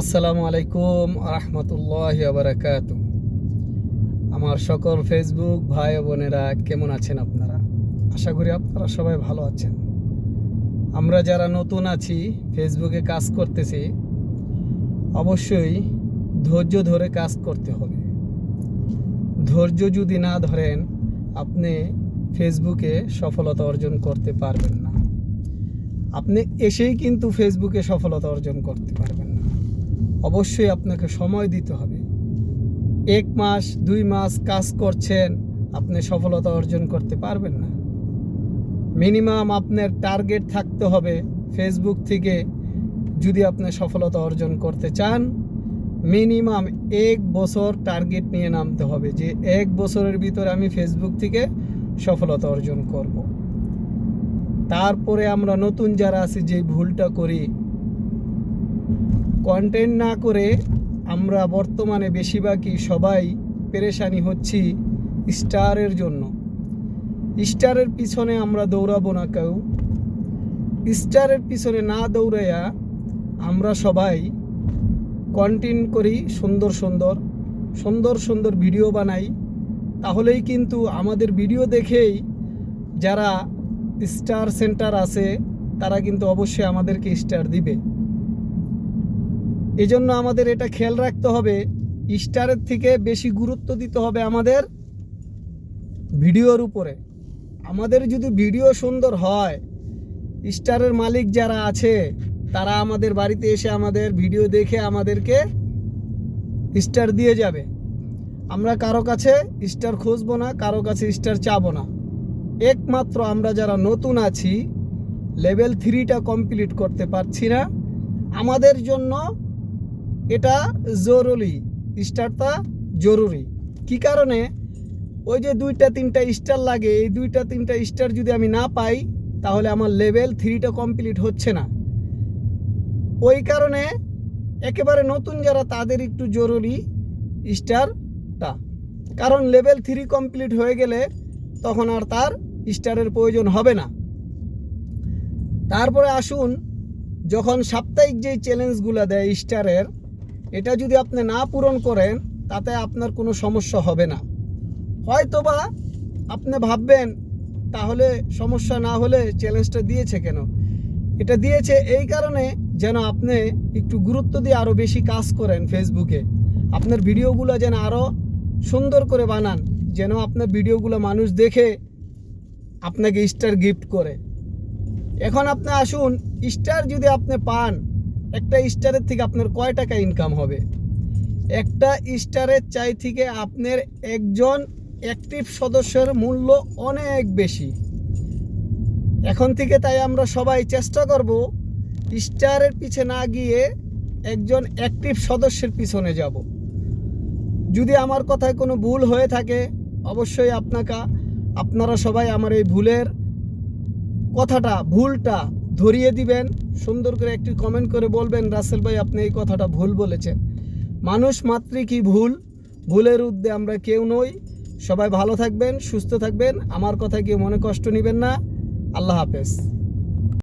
আসসালামু আলাইকুম রহমতুল্লাহ বারাকাত আমার সকল ফেসবুক ভাই বোনেরা কেমন আছেন আপনারা? আশা করি আপনারা সবাই ভালো আছেন। আমরা যারা নতুন আছি ফেসবুকে কাজ করতেছি, অবশ্যই ধৈর্য ধরে কাজ করতে হবে। ধৈর্য যদি না ধরেন, আপনি ফেসবুকে সফলতা অর্জন করতে পারবেন না। আপনি এসেই কিন্তু ফেসবুকে সফলতা অর্জন করতে পারবেন না। অবশ্যই আপনাকে সময় দিতে হবে এক মাস, দুই মাস কাজ করছেন, আপনি সফলতা অর্জন করতে পারবেন না মিনিমাম আপনার টার্গেট থাকতে হবে ফেসবুক থেকে যদি আপনি সফলতা অর্জন করতে চান, মিনিমাম এক বছর টার্গেট নিয়ে নামতে হবে যে এক বছরের ভিতরে আমি ফেসবুক থেকে সফলতা অর্জন করব। তারপরে আমরা নতুন যারা আছি যে ভুলটা করি কন্টেন্ট না করে আমরা বর্তমানে বেশিরভাগই সবাই পেরেশানি হচ্ছি স্টারের জন্য। স্টারের পিছনে আমরা দৌড়াবো না কেউ। স্টারের পিছনে না দৌড়াইয়া আমরা সবাই কন্টেন্ট করি, সুন্দর সুন্দর সুন্দর সুন্দর ভিডিও বানাই। তাহলেই কিন্তু আমাদের ভিডিও দেখেই যারা স্টার সেন্টার আছে, তারা কিন্তু অবশ্যই আমাদেরকে স্টার দিবে। এই জন্য আমাদের এটা খেয়াল রাখতে হবে, স্টারের থেকে বেশি গুরুত্ব দিতে হবে আমাদের ভিডিওর উপরে। আমাদের যদি ভিডিও সুন্দর হয়, স্টারের মালিক যারা আছে, তারা আমাদের বাড়িতে এসে আমাদের ভিডিও দেখে আমাদেরকে স্টার দিয়ে যাবে। আমরা কারও কাছে স্টার খুঁজবো না, কারও কাছে স্টার চাবো না। একমাত্র আমরা যারা নতুন আছি, লেভেল থ্রিটা কমপ্লিট করতে পারছি না। আমাদের জন্য এটা জরুরি স্টারটা জরুরি। কি কারণে? ওই যে দুইটা, তিনটা স্টার লাগে, এই দুইটা, তিনটা স্টার যদি আমি না পাই, তাহলে আমার লেভেল থ্রিটা কমপ্লিট হচ্ছে না। ওই কারণে একেবারে নতুন যারা, তাদের একটু জরুরি স্টারটা কারণ লেভেল থ্রি কমপ্লিট হয়ে গেলে তখন আর তার স্টারের প্রয়োজন হবে না। তারপরে আসুন, যখন সাপ্তাহিক যে চ্যালেঞ্জগুলো দেয় স্টারের এটা যদি আপনি না পূরণ করেন, তাতে আপনার কোনো সমস্যা হবে না। হয়তোবা আপনি ভাববেন, তাহলে সমস্যা না হলে চ্যালেঞ্জটা দিয়েছে কেন? এটা দিয়েছে এই কারণে যেন আপনি একটু গুরুত্ব দিয়ে আরও বেশি কাজ করেন ফেসবুকে আপনার ভিডিওগুলো যেন আরও সুন্দর করে বানান, যেন আপনার ভিডিওগুলো মানুষ দেখে আপনাকে স্টার গিফট করে। এখন আপনি আসুন স্টার যদি আপনি পান একটা স্টারের থেকে আপনার কয় টাকা ইনকাম হবে? একটা স্টারের চাই থেকে আপনার একজন অ্যাক্টিভ সদস্যের মূল্য অনেক বেশি। এখন থেকে তাই আমরা সবাই চেষ্টা করব স্টারের পিছে না গিয়ে একজন অ্যাক্টিভ সদস্যের পিছনে যাব। যদি আমার কথায় কোনো ভুল হয়ে থাকে, অবশ্যই আপনাকে আপনারা সবাই আমার এই ভুলের কথাটা, ভুলটা ধরিয়ে দিবেন, সুন্দর করে একটি কমেন্ট করে বলবেন, রাসেল ভাই, আপনি এই কথাটা ভুল বলেছেন। মানুষ মাত্রই কি ভুল? ভুলের উদ্দে আমরা কেউ নই। সবাই ভালো থাকবেন, সুস্থ থাকবেন। আমার কথা কেউ মনে কষ্ট নেবেন না। আল্লাহ হাফেজ।